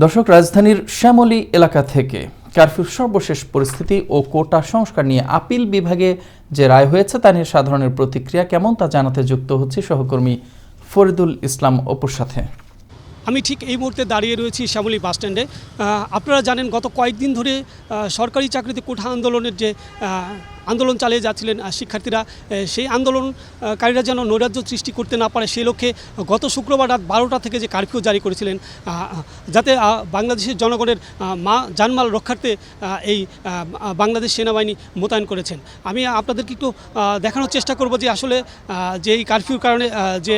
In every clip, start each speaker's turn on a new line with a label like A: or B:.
A: দর্শক, রাজধানীর শ্যামলী এলাকা থেকে কারফিউর সর্বশেষ পরিস্থিতি ও কোটা সংস্কার নিয়ে আপিল বিভাগে যে রায় হয়েছে তা নিয়ে সাধারণের প্রতিক্রিয়া কেমন তা জানাতে যুক্ত হচ্ছে সহকর্মী ফরিদুল ইসলাম অপুর সাথে।
B: আমি ঠিক এই মুহূর্তে দাঁড়িয়ে রয়েছি শ্যামলী বাস স্ট্যান্ডে। আপনারা জানেন গত কয়েকদিন ধরে সরকারি চাকরিতে কোঠা আন্দোলনের যে আন্দোলন চালিয়ে যাচ্ছিলেন শিক্ষার্থীরা। সেই আন্দোলনকারীরা যেন নৈরাজ্য সৃষ্টি করতে না পারে, সেই লক্ষ্যে গত শুক্রবার রাত বারোটা থেকে যে কারফিউ জারি করেছিলেন যাতে বাংলাদেশের জনগণের মা, জানমাল রক্ষার্থে এই বাংলাদেশ সেনাবাহিনী মোতায়েন করেছেন। আমি আপনাদেরকে একটু দেখানোর চেষ্টা করব যে আসলে যে এই কারফিউর কারণে যে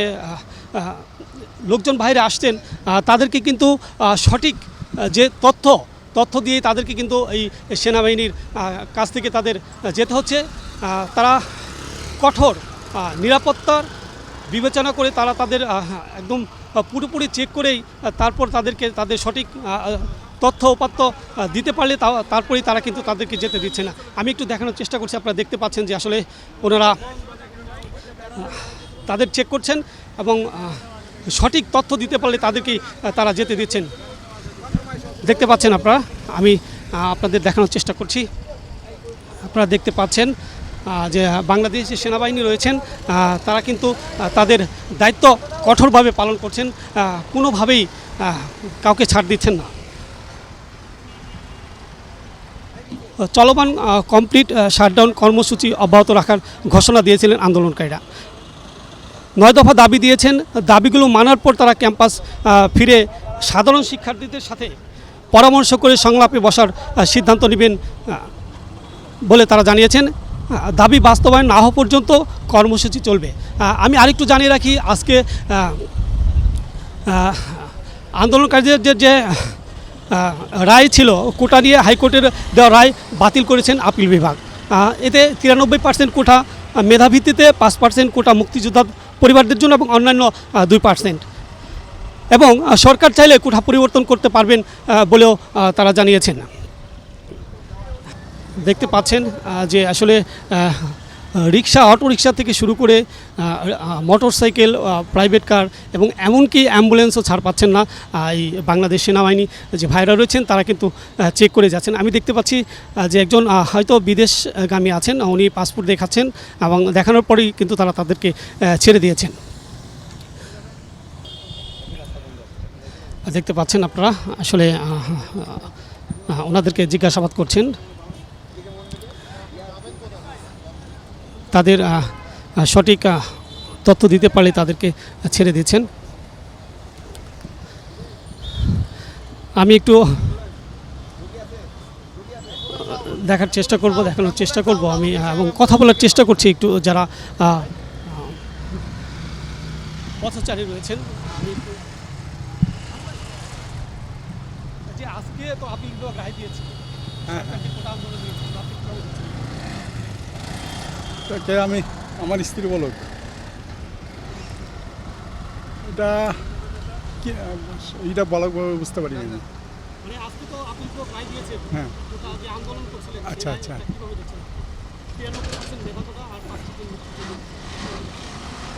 B: লোকজন বাইরে আসতেন তাদেরকে কিন্তু সঠিক যে তথ্য তথ্য দিয়ে তাদেরকে কিন্তু এই সেনাবাহিনীর কাছ থেকে তাদের যেতে হচ্ছে। তারা কঠোর নিরাপত্তার বিবেচনা করে তারা তাদের একদম পুরোপুরি চেক করেই তারপর তাদেরকে তাদের সঠিক তথ্য উপাত্ত আহ, দিতে পারলে তারপরেই তারা কিন্তু তাদেরকে যেতে দিচ্ছে না। আমি একটু দেখানোর চেষ্টা করছি আপনারা দেখতে পাচ্ছেন যে আসলে ওনারা তাদের চেক করছেন এবং সঠিক তথ্য দিতে পারলে তাদেরকেই তারা যেতে দিচ্ছেন। দেখতে পাচ্ছেন আপনারা, আমি আপনাদের দেখানোর চেষ্টা করছি। আপনারা দেখতে পাচ্ছেন যে বাংলাদেশ যে সেনাবাহিনী রয়েছেন তারা কিন্তু তাদের দায়িত্ব কঠোরভাবে পালন করছেন কোনোভাবেই কাউকে ছাড় দিচ্ছেন না। চলমান কমপ্লিট শাটডাউন কর্মসূচি অব্যাহত রাখার ঘোষণা দিয়েছিলেন আন্দোলনকারীরা। নয় দফা দাবি দিয়েছেন, দাবিগুলো মানার পর তারা ক্যাম্পাস ফিরে সাধারণ শিক্ষার্থীদের সাথে পরামর্শ করে সংলাপে বসার সিদ্ধান্ত নেবেন বলে তারা জানিয়েছেন। দাবি বাস্তবায়ন না হওয়া পর্যন্ত কর্মসূচি চলবে। আমি আরেকটু জানিয়ে রাখি, আজকে আন্দোলনকারীদের যে যে রায় ছিল, কোটা নিয়ে হাইকোর্টের দেওয়া রায় বাতিল করেছেন আপিল বিভাগ। এতে তিরানব্বই পার্সেন্ট কোটা মেধাভিত্তিতে, পাঁচ পার্সেন্ট কোটা মুক্তিযোদ্ধা পরিবারদের জন্য এবং অন্যান্য দুই পার্সেন্ট এবং সরকার চাইলে কোঠা পরিবর্তন করতে পারবেন বলেও তারা জানিয়েছেন। দেখতে পাচ্ছেন যে আসলে রিক্সা অটো রিক্সা থেকে শুরু করে মোটর সাইকেল প্রাইভেট কার এবং এমনকি অ্যাম্বুলেন্সও ছাড় পাচ্ছেন না এই বাংলাদেশ সেনাবাহিনী, যে ভাইরা রয়েছেন, তারা কিন্তু চেক করে যাচ্ছেন। আমি দেখতে পাচ্ছি যে একজন হয়তো বিদেশগামী আছেন, উনি পাসপোর্ট দেখাচ্ছেন এবং দেখানোর পরেই কিন্তু তারা তাদেরকে ছেড়ে দিয়েছেন। দেখতে পাচ্ছেন আপনারা, আসলে ওনাদেরকে জিজ্ঞাসাবাদ করছেন। তাদের সঠিক তথ্য দিতে পারলে তাদেরকে ছেড়ে দিচ্ছেন। আমি একটু দেখার চেষ্টা করব, দেখানোর চেষ্টা করব আমি এবং কথা বলার চেষ্টা করছি একটু যারা পথচারী রয়েছেন। আমি একটু- যে আজকে তো আপনি কোটা আন্দোলন দিয়েছে, দেখছেন?
C: এটাকে আমি আমার স্ত্রী বলুক এটা কি এটা বলা বুঝতে পারি আমি
B: মানে
C: হ্যাঁ
B: কোটা যে আন্দোলন করছিলেন সেই
C: আচ্ছা, আচ্ছা।
B: কীভাবে দেখছেন? 93% মেধাকোটা আর 5% মুক্তিযোদ্ধা।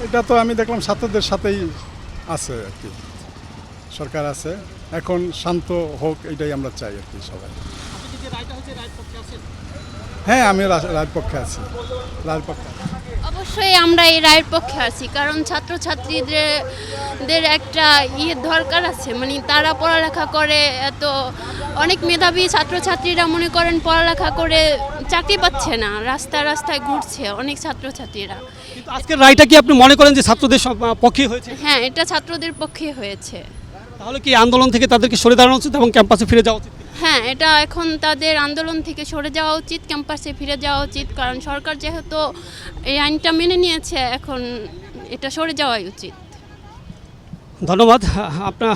C: এটা তো আমি দেখলাম ছাত্রদের সাথেই আছে আর কি সরকার আছে। এখন শান্ত হোক এটাই আমরা চাই আর কি সবাই। হ্যাঁ আমি রায়ের পক্ষে আছি। রায়ের পক্ষে
D: অবশ্যই আমরা এই রায়ের পক্ষে আছি কারণ ছাত্রছাত্রীদের একটা ইয়ে দরকার আছে। মানে তারা পড়ালেখা করে এত অনেক মেধাবী ছাত্রছাত্রীরা মনে করেন পড়ালেখা করে চাকরি পাচ্ছে না রাস্তায় রাস্তায় ঘুরছে অনেক ছাত্রছাত্রীরা।
B: কিন্তু আজকের রায়টা কি আপনি মনে করেন যে ছাত্রদের সব- পক্ষে হয়েছে?
D: হ্যাঁ এটা ছাত্রদের পক্ষে হয়েছে।
B: তাহলে কি আন্দোলন থেকে তাদেরকে সরে দাঁড়ানো উচিত এবং ক্যাম্পাসে ফিরে যাওয়া উচিত?
D: হ্যাঁ এটা এখন তাদের আন্দোলন থেকে সরে যাওয়া উচিত ক্যাম্পাসে ফিরে যাওয়া উচিত কারণ সরকার যেহেতু এই আইনটা মেনে নিয়েছে এখন এটা সরে যাওয়াই উচিত।
B: ধন্যবাদ। আপনার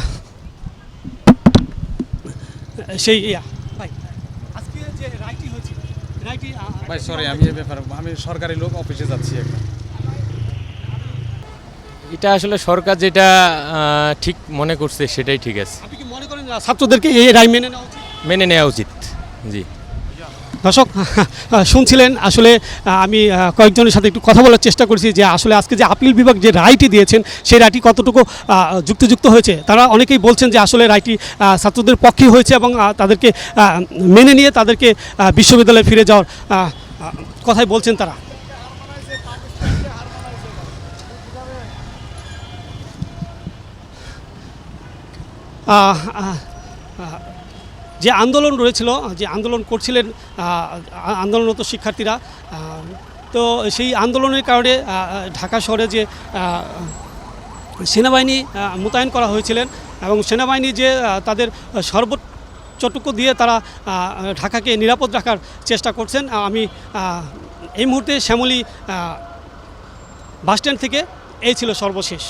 B: সেই ইয়া ভাই। আজকে যে রায়টি হয়েছে রায়টি
E: ভাই সরি আমি এ ব্যাপারে আমি সরকারি লোক অফিসে যাচ্ছি একটা
F: এটা আসলে সরকার যেটা ঠিক মনে করছে সেটাই ঠিক আছে।
B: আপনি কি মনে করেন ছাত্রদেরকে এই রায় মেনে নেওয়া উচিত?
F: মেনে নেওয়া উচিত জি।
B: দর্শক শুনছিলেন আসলে আমি কয়েকজনের সাথে একটু কথা বলার চেষ্টা করছি যে আসলে আজকে যে আপিল বিভাগ যে রায়টি দিয়েছেন সেই রায়টি কতটুকু যুক্তিযুক্ত হয়েছে? তারা অনেকেই বলছেন যে আসলে রায়টি ছাত্রদের পক্ষে হয়েছে এবং তাদেরকে মেনে নিয়ে তাদেরকে বিশ্ববিদ্যালয়ে ফিরে যাওয়ার কথাই বলছেন তারা। যে আন্দোলন রয়েছিল, যে আন্দোলন করছিলেন আন্দোলনরত শিক্ষার্থীরা তো সেই আন্দোলনের কারণে ঢাকা শহরে যে সেনাবাহিনী মোতায়েন করা হয়েছিলেন এবং সেনাবাহিনী যে তাদের সর্বোচ্চটুকু দিয়ে তারা ঢাকাকে নিরাপদ রাখার চেষ্টা করছেন। আমি এই মুহূর্তে শ্যামলী বাসস্ট্যান্ড থেকে এই ছিল সর্বশেষ।